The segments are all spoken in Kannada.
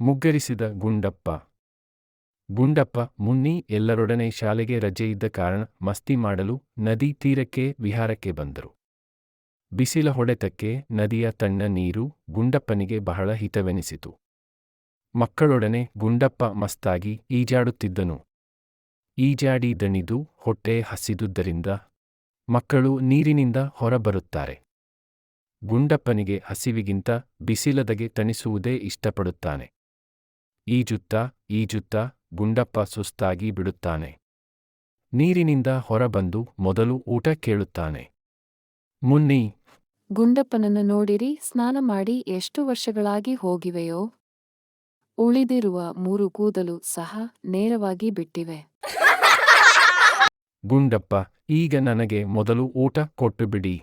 ಮುಗ್ಗರಿಸಿದ ಗುಂಡಪ್ಪ. ಗುಂಡಪ್ಪ ಮುನ್ನಿ ಎಲ್ಲರೊಡನೆ ಶಾಲೆಗೆ ರಜೆಯಿದ್ದ ಕಾರಣ ಮಸ್ತಿ ಮಾಡಲು ನದಿ ತೀರಕ್ಕೆ ವಿಹಾರಕ್ಕೆ ಬಂದರು. ಬಿಸಿಲ ಹೊಡೆತಕ್ಕೆ ನದಿಯ ತಣ್ಣ ನೀರು ಗುಂಡಪ್ಪನಿಗೆ ಬಹಳ ಹಿತವೆನಿಸಿತು. ಮಕ್ಕಳೊಡನೆ ಗುಂಡಪ್ಪ ಮಸ್ತಾಗಿ ಈಜಾಡುತ್ತಿದ್ದನು. ಈಜಾಡಿ ದಣಿದು ಹೊಟ್ಟೆ ಹಸಿದುದರಿಂದ ಮಕ್ಕಳು ನೀರಿನಿಂದ ಹೊರಬರುತ್ತಾರೆ. ಗುಂಡಪ್ಪನಿಗೆ ಹಸಿವಿಗಿಂತ ಬಿಸಿಲದಗೆ ತಣಿಸುವುದೇ ಇಷ್ಟಪಡುತ್ತಾನೆ. ಈಜುತ್ತ ಈಜುತ್ತ ಗುಂಡಪ್ಪ ಸುಸ್ತಾಗಿ ಬಿಡುತ್ತಾನೆ. ನೀರಿನಿಂದ ಹೊರಬಂದು ಮೊದಲು ಊಟ ಕೇಳುತ್ತಾನೆ. ಮುನ್ನಿ, ಗುಂಡಪ್ಪನನ್ನು ನೋಡಿರಿ, ಸ್ನಾನ ಮಾಡಿ ಎಷ್ಟು ವರ್ಷಗಳಾಗಿ ಹೋಗಿವೆಯೋ. ಉಳಿದಿರುವ ಮೂರು ಕೂದಲು ಸಹ ನೇರವಾಗಿ ಬಿಟ್ಟಿವೆ. ಗುಂಡಪ್ಪ ಈಗ ನನಗೆ ಮೊದಲು ಊಟ ಕೊಟ್ಟು ಬಿಡಿ.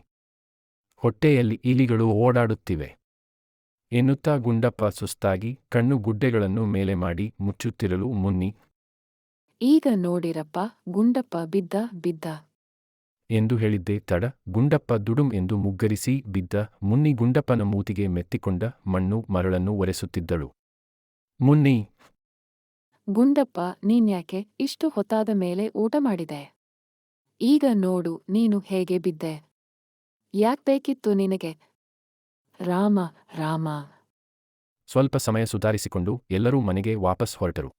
ಹೊಟ್ಟೆಯಲ್ಲಿ ಇಲಿಗಳು ಓಡಾಡುತ್ತಿವೆ. ಎನ್ನುತ್ತಾ ಗುಂಡಪ್ಪ ಸುಸ್ತಾಗಿ ಕಣ್ಣು ಗುಡ್ಡೆಗಳನ್ನು ಮೇಲೆ ಮಾಡಿ ಮುಚ್ಚುತ್ತಿರಲು ಮುನ್ನಿ. ಈಗ ನೋಡಿರಪ್ಪ ಗುಂಡಪ್ಪ ಬಿದ್ದ ಬಿದ್ದ. ಎಂದು ಹೇಳಿದ್ದೆ ತಡ ಗುಂಡಪ್ಪ ದುಡುಂ ಎಂದು ಮುಗ್ಗರಿಸಿ ಬಿದ್ದ ಮುನ್ನಿ ಗುಂಡಪ್ಪನ ಮೂತಿಗೆ ಮೆತ್ತಿಕೊಂಡ ಮಣ್ಣು ಮರಳನ್ನು ಒರೆಸುತ್ತಿದ್ದಳು. ಮುನ್ನಿ. ಗುಂಡಪ್ಪ ನೀನ್ಯಾಕೆ ಇಷ್ಟು ಹೊತ್ತಾದ ಮೇಲೆ ಊಟ ಮಾಡಿದೆ? ಈಗ ನೋಡು ನೀನು ಹೇಗೆ ಬಿದ್ದೆ. ಯಾಕ್ ಬೇಕಿತ್ತು ನಿನಗೆ? ರಾಮ ರಾಮ. ಸ್ವಲ್ಪ ಸಮಯ ಸುಧಾರಿಸಿಕೊಂಡು ಎಲ್ಲರೂ ಮನೆಗೆ ವಾಪಸ್ ಹೊರಟರು.